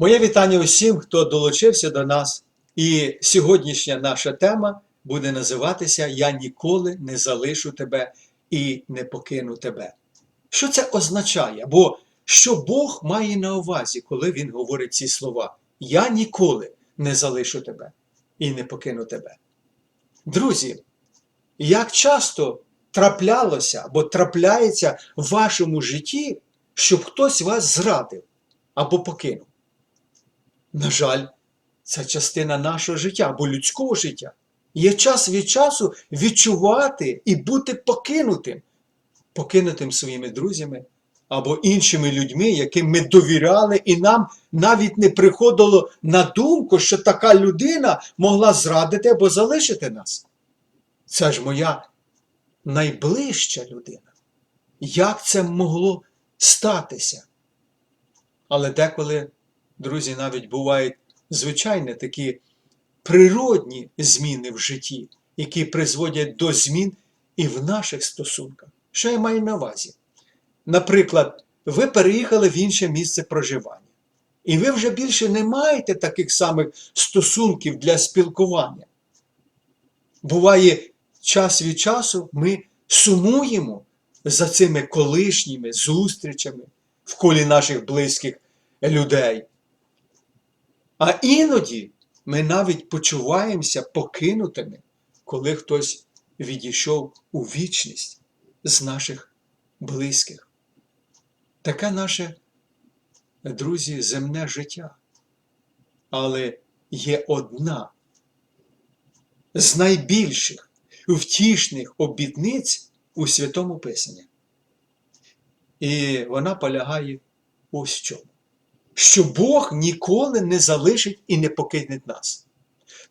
Моє вітання усім, хто долучився до нас. І сьогоднішня наша тема буде називатися Я ніколи не залишу тебе і не покину тебе. Що це означає? Бо що Бог має на увазі, коли Він говорить ці слова? Я ніколи не залишу тебе і не покину тебе. Друзі, як часто траплялося або трапляється в вашому житті, щоб хтось вас зрадив або покинув? На жаль, це частина нашого життя або людського життя. Є час від часу відчувати і бути покинутим, покинутим своїми друзями або іншими людьми, яким ми довіряли, і нам навіть не приходило на думку, що така людина могла зрадити або залишити нас. Це ж моя найближча людина. Як це могло статися? Але деколи, друзі, навіть бувають звичайні такі природні зміни в житті, які призводять до змін і в наших стосунках. Що я маю на увазі? Наприклад, ви переїхали в інше місце проживання, і ви вже більше не маєте таких самих стосунків для спілкування. Буває, час від часу ми сумуємо за цими колишніми зустрічами в колі наших близьких людей. А іноді ми навіть почуваємося покинутими, коли хтось відійшов у вічність з наших близьких. Таке наше, друзі, земне життя. Але є одна з найбільших втішних обітниць у Святому Писанні. І вона полягає ось чому що Бог ніколи не залишить і не покине нас.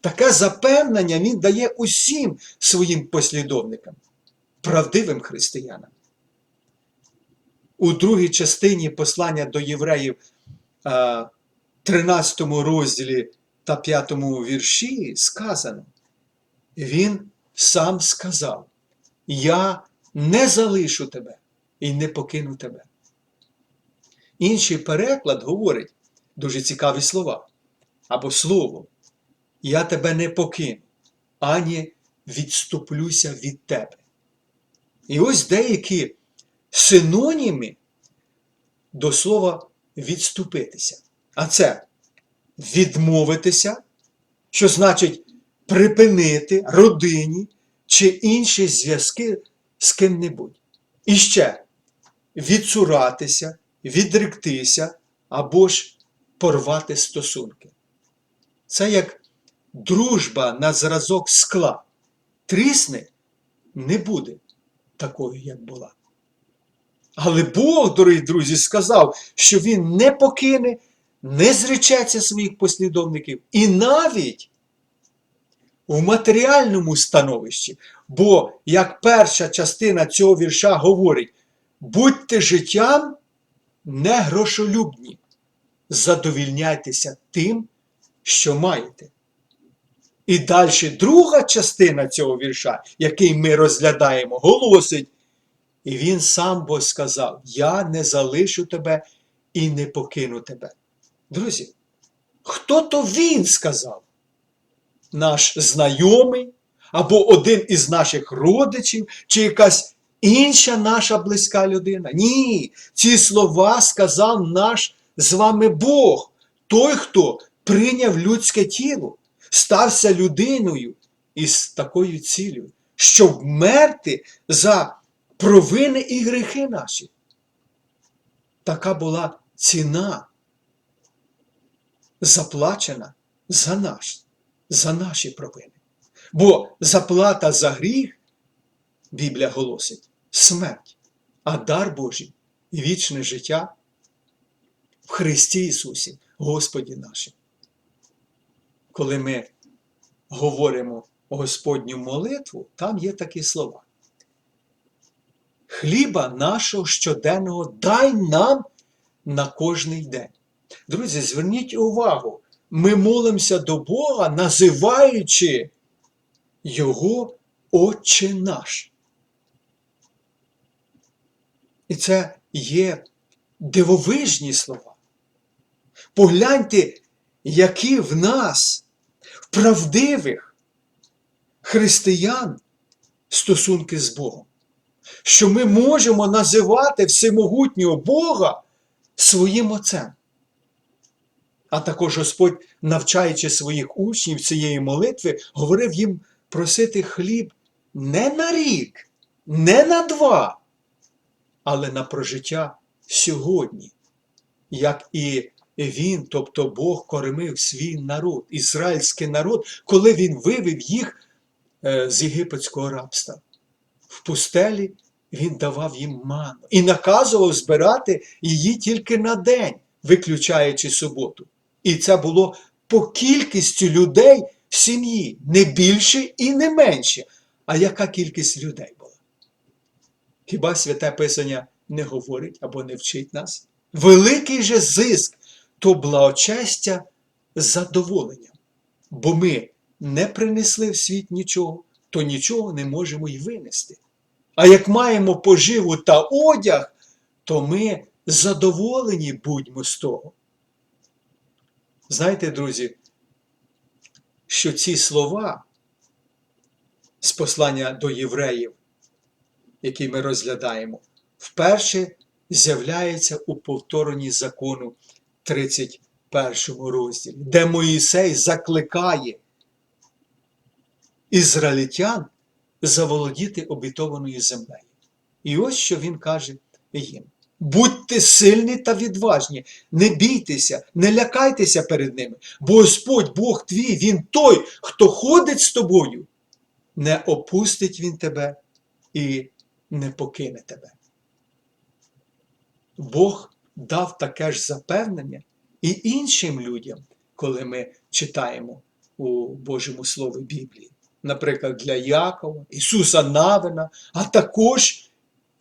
Таке запевнення Він дає усім своїм послідовникам, правдивим християнам. У другій частині послання до євреїв, 13 розділі та 5 вірші сказано, Він сам сказав: Я не залишу тебе і не покину тебе. Інший переклад говорить дуже цікаві слова або слово. Я тебе не покину, ані відступлюся від тебе. І ось деякі синоніми до слова відступитися. А це відмовитися, що значить припинити родині чи інші зв'язки з ким-небудь. І ще відсуратися відректися або ж порвати стосунки. Це як дружба на зразок скла. Трісне не буде такою, як була. Але Бог, дорогі друзі, сказав, що Він не покине, не зречеться своїх послідовників і навіть в матеріальному становищі. Бо, як перша частина цього вірша говорить, будьте життям не грошолюбні. Задовільняйтеся тим, що маєте. І далі друга частина цього вірша, який ми розглядаємо, голосить. І він сам бо сказав: Я не залишу тебе і не покину тебе. Друзі, хто то він сказав? Наш знайомий, або один із наших родичів, чи якась інша наша близька людина. Ні, ці слова сказав наш з вами Бог, той, хто прийняв людське тіло, стався людиною із такою цілею, щоб вмерти за провини і гріхи наші. Така була ціна, заплачена за нас, за наші провини. Бо заплата за гріх Біблія голосить смерть, а дар Божий вічне життя в Христі Ісусі, Господі нашим. Коли ми говоримо Господню молитву, там є такі слова. Хліба нашого щоденного дай нам на кожний день. Друзі, зверніть увагу, ми молимося до Бога, називаючи Його Отче наш. І це є дивовижні слова. Погляньте, які в нас, в правдивих християн, стосунки з Богом. Що ми можемо називати всемогутнього Бога своїм Отцем. А також Господь, навчаючи своїх учнів цієї молитви, говорив їм просити хліб не на рік, не на два, але на прожиття сьогодні, як і він, тобто Бог, кормив свій народ, ізраїльський народ, коли він вивів їх е, з єгипетського рабства. В пустелі він давав їм ману і наказував збирати її тільки на день, виключаючи суботу. І це було по кількістю людей в сім'ї, не більше і не менше. А яка кількість людей? Хіба святе Писання не говорить або не вчить нас? Великий же зиск то благочестя з задоволенням. Бо ми не принесли в світ нічого, то нічого не можемо й винести. А як маємо поживу та одяг, то ми задоволені будьмо з того. Знаєте, друзі, що ці слова з послання до євреїв, які ми розглядаємо, вперше з'являються у повторенні закону 31 розділі, де Моїсей закликає ізраїльтян заволодіти обітованою землею. І ось що він каже їм. Будьте сильні та відважні, не бійтеся, не лякайтеся перед ними, бо Господь Бог твій, Він той, хто ходить з тобою, не опустить Він тебе і не покине тебе. Бог дав таке ж запевнення і іншим людям, коли ми читаємо у Божому Слові Біблії. Наприклад, для Якова, Ісуса Навина, а також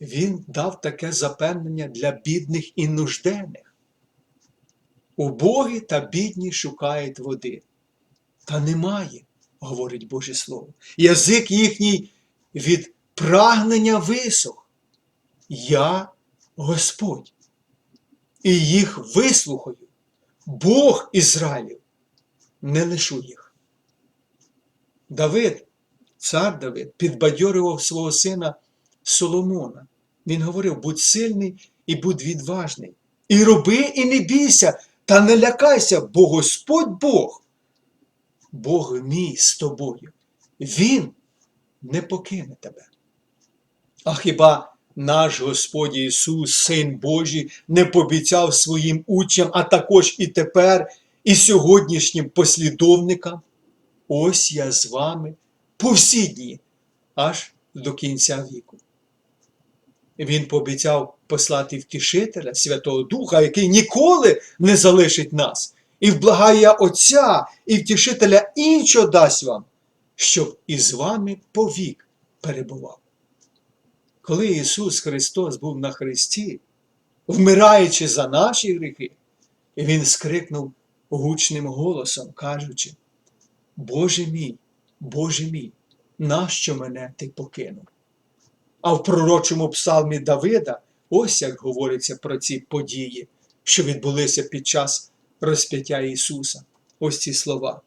він дав таке запевнення для бідних і нужденних. Убогі та бідні шукають води. Та немає, говорить Боже Слово. Язик їхній від прагнення висох. Я Господь. І їх вислухаю. Бог Ізраїлів не лишу їх. Давид, цар Давид, підбадьорював свого сина Соломона. Він говорив: будь сильний і будь відважний. І роби, і не бійся, та не лякайся, бо Господь Бог, Бог мій з тобою. Він не покине тебе. А хіба наш Господь Ісус, Син Божий, не пообіцяв своїм учням, а також і тепер, і сьогоднішнім послідовникам? Ось я з вами по всі дні, аж до кінця віку. Він пообіцяв послати втішителя Святого Духа, який ніколи не залишить нас, і вблагає Отця і втішителя іншого дасть вам, щоб із вами повік перебував. Коли Ісус Христос був на Христі, вмираючи за наші гріхи, Він скрикнув гучним голосом, кажучи: Боже мій, Боже мій, нащо мене ти покинув? А в пророчому псалмі Давида ось як говориться про ці події, що відбулися під час розп'яття Ісуса. Ось ці слова.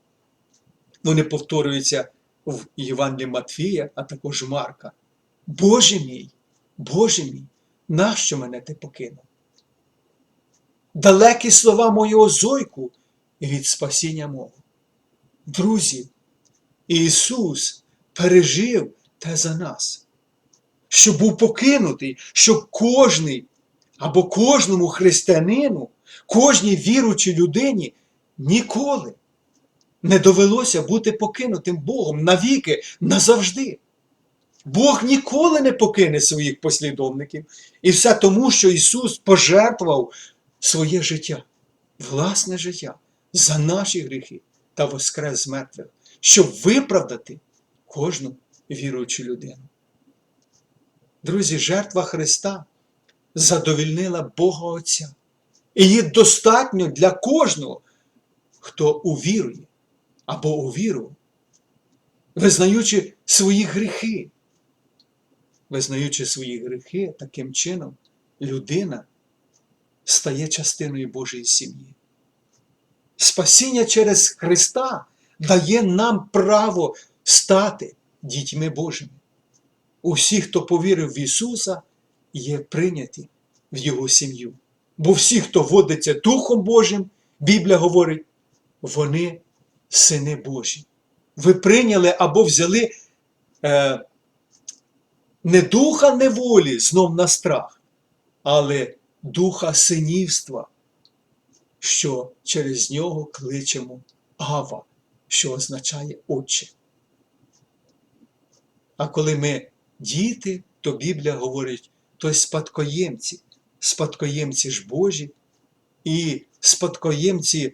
Вони повторюються в Євангелії Матфія, а також Марка. Боже мій, Боже мій, нащо мене ти покинув? Далекі слова моєго зойку від спасіння мого. Друзі, Ісус пережив те за нас що був покинутий, щоб кожний або кожному християнину, кожній віручій людині ніколи не довелося бути покинутим Богом навіки, назавжди. Бог ніколи не покине своїх послідовників. І все тому, що Ісус пожертвував своє життя, власне життя за наші гріхи та воскрес з мертвих, щоб виправдати кожну віруючу людину. Друзі, жертва Христа задовільнила Бога Отця. І її достатньо для кожного, хто увірує або увірував, визнаючи свої гріхи. Визнаючи свої гріхи, таким чином людина стає частиною Божої сім'ї. Спасіння через Христа дає нам право стати дітьми Божими. Усі, хто повірив в Ісуса, є прийняті в Його сім'ю. Бо всі, хто водиться Духом Божим, Біблія говорить, вони сини Божі. Ви прийняли або взяли е, не духа неволі знов на страх, але духа синівства, що через нього кличемо Ава, що означає Отче. А коли ми діти, то Біблія говорить, то спадкоємці, спадкоємці ж Божі, і спадкоємці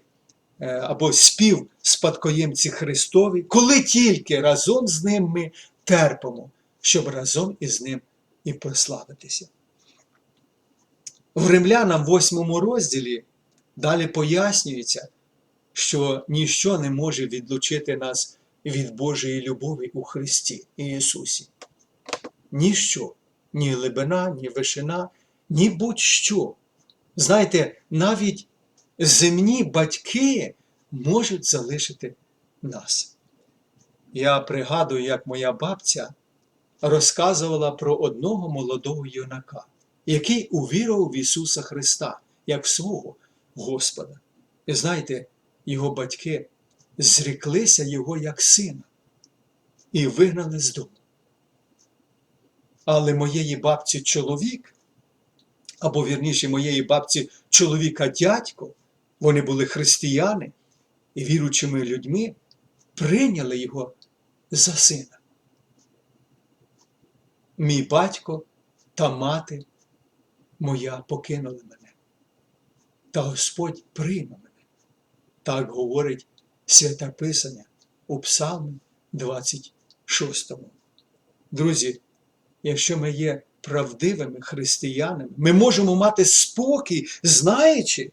е, або спів спадкоємці Христові, коли тільки разом з ним ми терпимо, щоб разом із ним і прославитися. В Римлянам 8 розділі далі пояснюється, що ніщо не може відлучити нас від Божої любові у Христі і Ісусі. Ніщо, ні глибина, ні вишина, ні будь-що. Знаєте, навіть земні батьки можуть залишити нас. Я пригадую, як моя бабця розказувала про одного молодого юнака, який увірував в Ісуса Христа як свого Господа. І знаєте, його батьки зріклися його як сина і вигнали з дому. Але моєї бабці чоловік, або вірніше, моєї бабці чоловіка дядько, вони були християни і віручими людьми, прийняли його за сина. Мій батько та мати моя покинули мене, та Господь прийме мене. Так говорить Святе Писання у Псалмі 26. Друзі, якщо ми є правдивими християнами, ми можемо мати спокій, знаючи,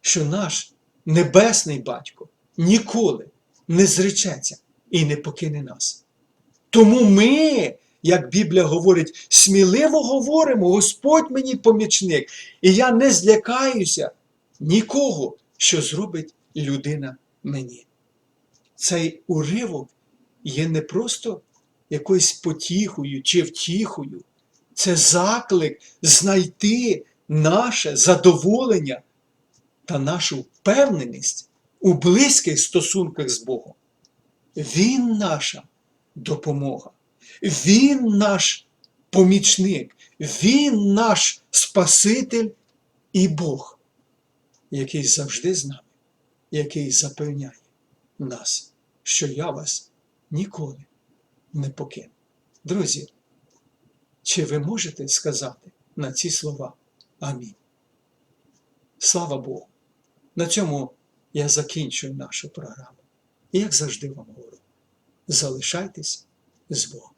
що наш небесний батько ніколи не зречеться і не покине нас. Тому ми, як Біблія говорить, сміливо говоримо, Господь мені помічник, і я не злякаюся нікого, що зробить людина мені. Цей уривок є не просто якоюсь потіхою чи втіхою, це заклик знайти наше задоволення та нашу впевненість у близьких стосунках з Богом. Він наша допомога, Він наш помічник, Він наш Спаситель і Бог, який завжди з нами, який запевняє нас, що я вас ніколи не покину. Друзі, чи ви можете сказати на ці слова Амінь? Слава Богу! На цьому я закінчую нашу програму. І як завжди вам говорю, залишайтесь з Богом.